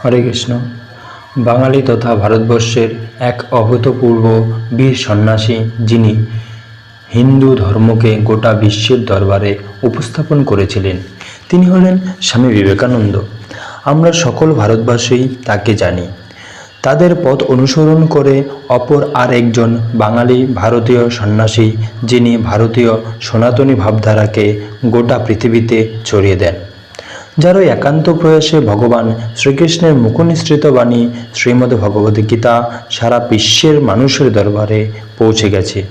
হরে কৃষ্ণ। বাঙালি তথা ভারতবর্ষের এক অভূতপূর্ব বীর সন্ন্যাসী যিনি হিন্দু ধর্মকে গোটা বিশ্বের দরবারে উপস্থাপন করেছিলেন, তিনি হলেন স্বামী বিবেকানন্দ। আমরা সকল ভারতবাসী তাকে জানি। তাদের পথ অনুসরণ করে অপর আর একজন বাঙালি ভারতীয় সন্ন্যাসী যিনি ভারতীয় সনাতনী ভাবধারাকে গোটা পৃথিবীতে ছড়িয়ে দেন। যার একান্ত প্রয়াসে ভগবান শ্রীকৃষ্ণের মুখনিসৃত বাণী শ্রীমদ্ ভগবদ্ গীতা সারা বিশ্বের মানুষের দরবারে পৌঁছে গেছে।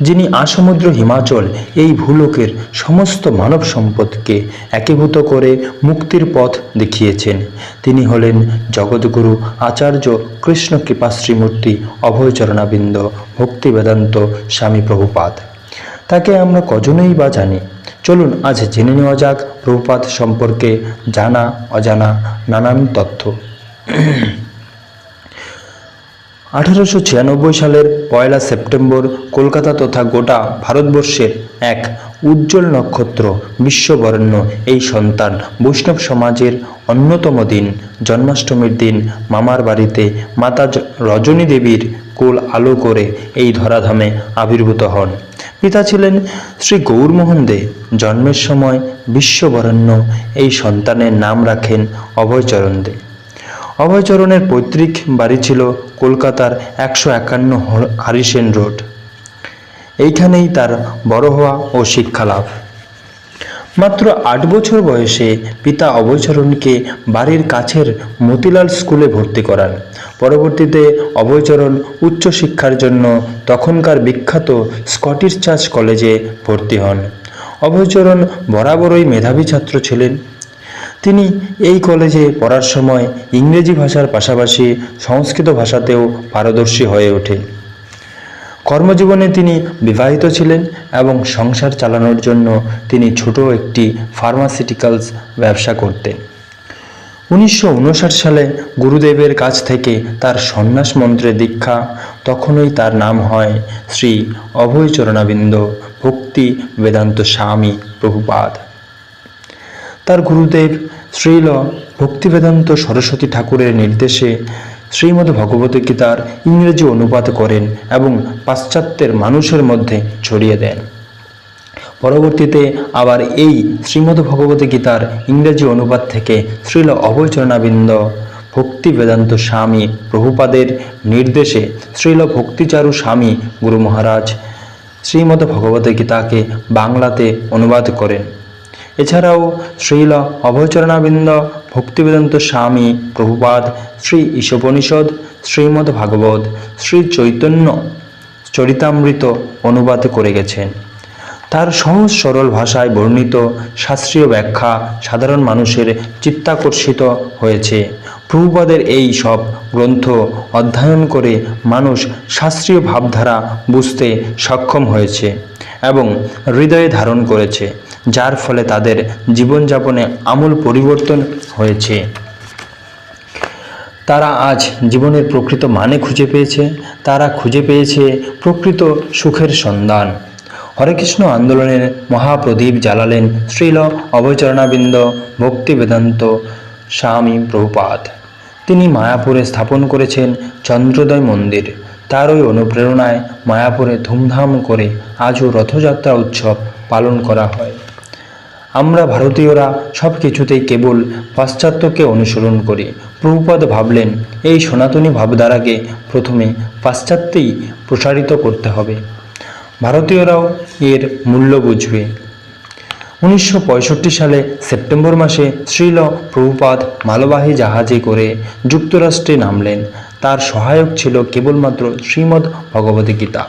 যিনি আসমুদ্র হিমাচল, এই ভূলোকের সমস্ত মানব সম্পদকে একীভূত করে মুক্তির পথ দেখিয়েছেন। তিনি হলেন জগৎগুরু আচার্য কৃষ্ণ কৃপাশ্রীমূর্তি অভয়চরণাবিন্দ ভক্তি বেদান্ত স্বামী প্রভুপাদ। তাকে আমরা কজনেই বা জানি চলুন আজ জেনে নেওয়া যাক প্রভুপাত সম্পর্কে জানা, অজানা, নানান তথ্য। আঠারোশো ছিয়ানব্বই সালের পয়লা সেপ্টেম্বর কলকাতা তথা গোটা ভারতবর্ষের এক উজ্জ্বল নক্ষত্র বিশ্ববরেণ্য এই সন্তান বৈষ্ণব সমাজের অন্যতম দিন। জন্মাষ্টমীর দিন মামার বাড়িতে মাতা রজনী দেবীর কোল আলো করে এই ধরাধামে আবির্ভূত হন। পিতা ছিলেন শ্রী গৌরমোহন দে। জন্মের সময় বিশ্ববরেণ্য এই সন্তানের নাম রাখেন অভয়চরণ দে। অভয়চরণের পৈতৃক বাড়ি ছিল কলকাতার একশো একান্ন হারিসেন রোড। এইখানেই তার বড় হওয়া ও শিক্ষালাভ। মাত্র আট বছর বয়সে পিতা অভয়চরণকে বাড়ির কাছের মতিলাল স্কুলে ভর্তি করান। পরবর্তীতে অভয়চরণ উচ্চশিক্ষার জন্য তখনকার বিখ্যাত স্কটিশ চার্চ কলেজে ভর্তি হন। অভয়চরণ বরাবরই মেধাবী ছাত্র ছিলেন। তিনি এই কলেজে পড়ার সময় ইংরেজি ভাষার পাশাপাশি সংস্কৃত ভাষাতেও পারদর্শী হয়ে ওঠে। কর্মজীবনে তিনি বিবাহিত ছিলেন এবং সংসার চালানোর জন্য তিনি ছোট একটি ফার্মাসিউটিক্যালস ব্যবসা করতেন। উনিশশো উনষাট সালে গুরুদেবের কাছ থেকে তার সন্ন্যাস মন্ত্রে দীক্ষা। তখনই তার নাম হয় শ্রী অভয়চরণাবিন্দ ভক্তি বেদান্ত স্বামী প্রভুপাদ। তার গুরুদেব শ্রীল ভক্তিবেদান্ত সরস্বতী ঠাকুরের নির্দেশে শ্রীমদ্ ভগবতী গীতার ইংরেজি অনুবাদ করেন এবং পাশ্চাত্যের মানুষের মধ্যে ছড়িয়ে দেন। পরবর্তীতে আবার এই শ্রীমদ্ ভগবতী গীতার ইংরেজি অনুবাদ থেকে শ্রীল অভয়চরণাবিন্দ ভক্তি বেদান্ত স্বামী প্রভুপাদের নির্দেশে শ্রীল ভক্তিচারু স্বামী গুরু মহারাজ শ্রীমদ্ ভগবত গীতাকে বাংলাতে অনুবাদ করেন। এছাড়াও শ্রীল অভয়চরণাবিন্দ ভক্তিবেদান্ত স্বামী প্রভুপাদ শ্রী ঈশোপনিষদ, শ্রীমদ্ ভাগবত, শ্রী চৈতন্য চরিতামৃত অনুবাদ করে গেছেন। তার সহজ সরল ভাষায় বর্ণিত শাস্ত্রীয় ব্যাখ্যা সাধারণ মানুষের চিত্তাকর্ষিত হয়েছে। প্রভুপাদের এই সব গ্রন্থ অধ্যয়ন করে মানুষ শাস্ত্রীয় ভাবধারা বুঝতে সক্ষম হয়েছে এবং হৃদয়ে ধারণ করেছে, যার ফলে তাদের জীবনযাপনে আমূল পরিবর্তন হয়েছে। তারা আজ জীবনের প্রকৃত মানে খুঁজে পেয়েছে, তারা খুঁজে পেয়েছে প্রকৃত সুখের সন্ধান। হরেকৃষ্ণ আন্দোলনের মহাপ্রদীপ জ্বালালেন শ্রীল অভয়চরণাবিন্দ ভক্তি বেদান্ত স্বামী প্রভুপাদ। তিনি মায়াপুরে স্থাপন করেছেন চন্দ্রোদয় মন্দির। তার ওই অনুপ্রেরণায় মায়াপুরে ধুমধাম করে আজও রথযাত্রা উৎসব পালন করা হয়। আমরা ভারতীয়রা সব কিছুতেই কেবল পাশ্চাত্যকে অনুসরণ করি। প্রভুপাদ ভাবলেন, এই সনাতনী ভাবধারাকে প্রথমে পাশ্চাত্যেই প্রসারিত করতে হবে। ভারতীয়রাও এর মূল্য বুঝবে। উনিশশো পঁয়ষট্টি সালে সেপ্টেম্বর মাসে শ্রীল প্রভুপাদ মালবাহী জাহাজে করে যুক্তরাষ্ট্রে নামলেন। তার সহায়ক ছিল কেবলমাত্র শ্রীমদ্ গীতা।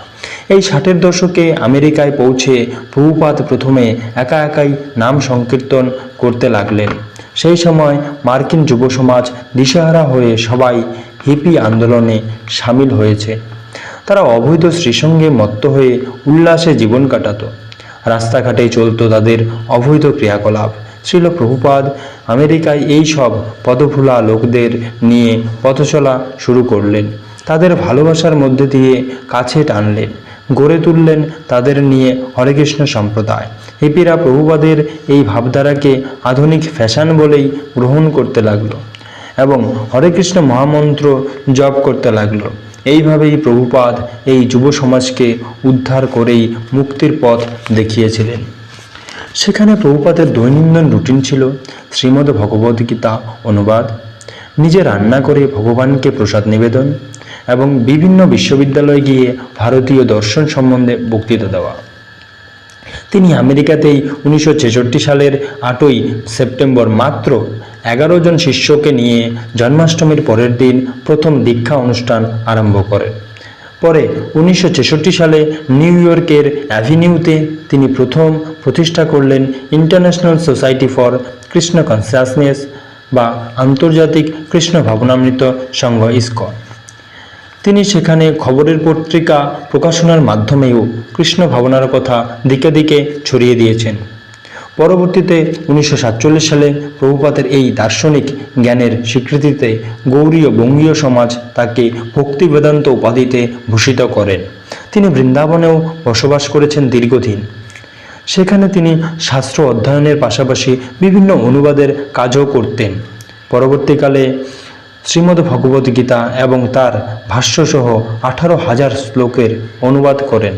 এই ষাটের দশকে আমেরিকায় পৌঁছে প্রভুপাদ প্রথমে একা একাই নাম সংকীর্তন করতে লাগলেন। সেই সময় মার্কিন যুব সমাজ দিশেহারা হয়ে সবাই হিপি আন্দোলনে সামিল হয়েছে। তারা অবৈধ শ্রীসঙ্গে মত্ত হয়ে উল্লাসে জীবন কাটাত। রাস্তাঘাটে চলতো তাদের অবৈধ ক্রিয়াকলাপ। ছিল প্রভুপাদ। আমেরিকায় এই সব পদভুলা লোকদের নিয়ে পথচলা শুরু করলেন। তাদের ভালোবাসার মধ্যে দিয়ে কাছে টানলেন। গড়ে তুললেন তাদের নিয়ে হরেকৃষ্ণ সম্প্রদায়। হিপিরা প্রভুপাদের এই ভাবধারাকে আধুনিক ফ্যাশন বলেই গ্রহণ করতে লাগল এবং হরে কৃষ্ণ মহামন্ত্র জপ করতে লাগল। এইভাবেই প্রভুপাদ এই যুব সমাজকে উদ্ধার করেই মুক্তির পথ দেখিয়েছিলেন। সেখানে প্রভুপাদের দৈনন্দিন রুটিন ছিল শ্রীমদ্ ভগবদ্গীতা অনুবাদ, নিজে রান্না করে ভগবানকে প্রসাদ নিবেদন এবং বিভিন্ন বিশ্ববিদ্যালয়ে গিয়ে ভারতীয় দর্শন সম্বন্ধে বক্তৃতা দেওয়া। তিনি আমেরিকাতেই উনিশশো ছেষট্টি সালের আটই সেপ্টেম্বর মাত্র এগারো জন শিষ্যকে নিয়ে জন্মাষ্টমীর পরের দিন প্রথম দীক্ষা অনুষ্ঠান আরম্ভ করেন পরে উনিশশো ছেষট্টি সালে নিউ ইয়র্কের অ্যাভিনিউতে তিনি প্রথম প্রতিষ্ঠা করলেন international society for Krishna consciousness বা আন্তর্জাতিক কৃষ্ণ ভাবনামৃত সংঘ ইস্কন তিনি সেখানে খবরের পত্রিকা প্রকাশনার মাধ্যমেও কৃষ্ণ ভাবনার কথা দিকে দিকে ছড়িয়ে দিয়েছেন। পরবর্তীতে উনিশশো সাতচল্লিশ সালে প্রভুপাতের এই দার্শনিক জ্ঞানের স্বীকৃতিতে গৌরীয় বঙ্গীয় সমাজ তাকে ভক্তি বেদান্ত উপাধিতে ভূষিত করেন। তিনি বৃন্দাবনেও বসবাস করেছেন দীর্ঘদিন। সেখানে তিনি শাস্ত্র অধ্যয়নের পাশাপাশি বিভিন্ন অনুবাদের কাজও করতেন। পরবর্তীকালে শ্রীমদ্ ভগবদ্গীতা এবং তার ভাষ্যসহ আঠারো হাজার শ্লোকের অনুবাদ করেন।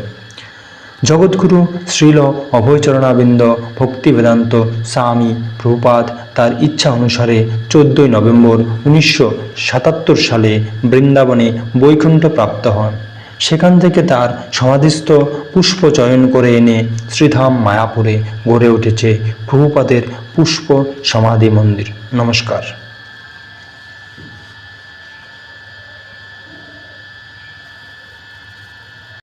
জগৎগুরু শ্রীল অভয়চরণাবিন্দ ভক্তি বেদান্ত স্বামী প্রভুপাদ তার ইচ্ছা অনুসারে চোদ্দই নভেম্বর উনিশশো সাতাত্তর সালে বৃন্দাবনে বৈকুণ্ঠ প্রাপ্ত হন। সেখান থেকে তার সমাধিস্থ পুষ্প চয়ন করে এনে শ্রীধাম মায়াপুরে গড়ে উঠেছে প্রভুপাদের পুষ্প সমাধি মন্দির। নমস্কার।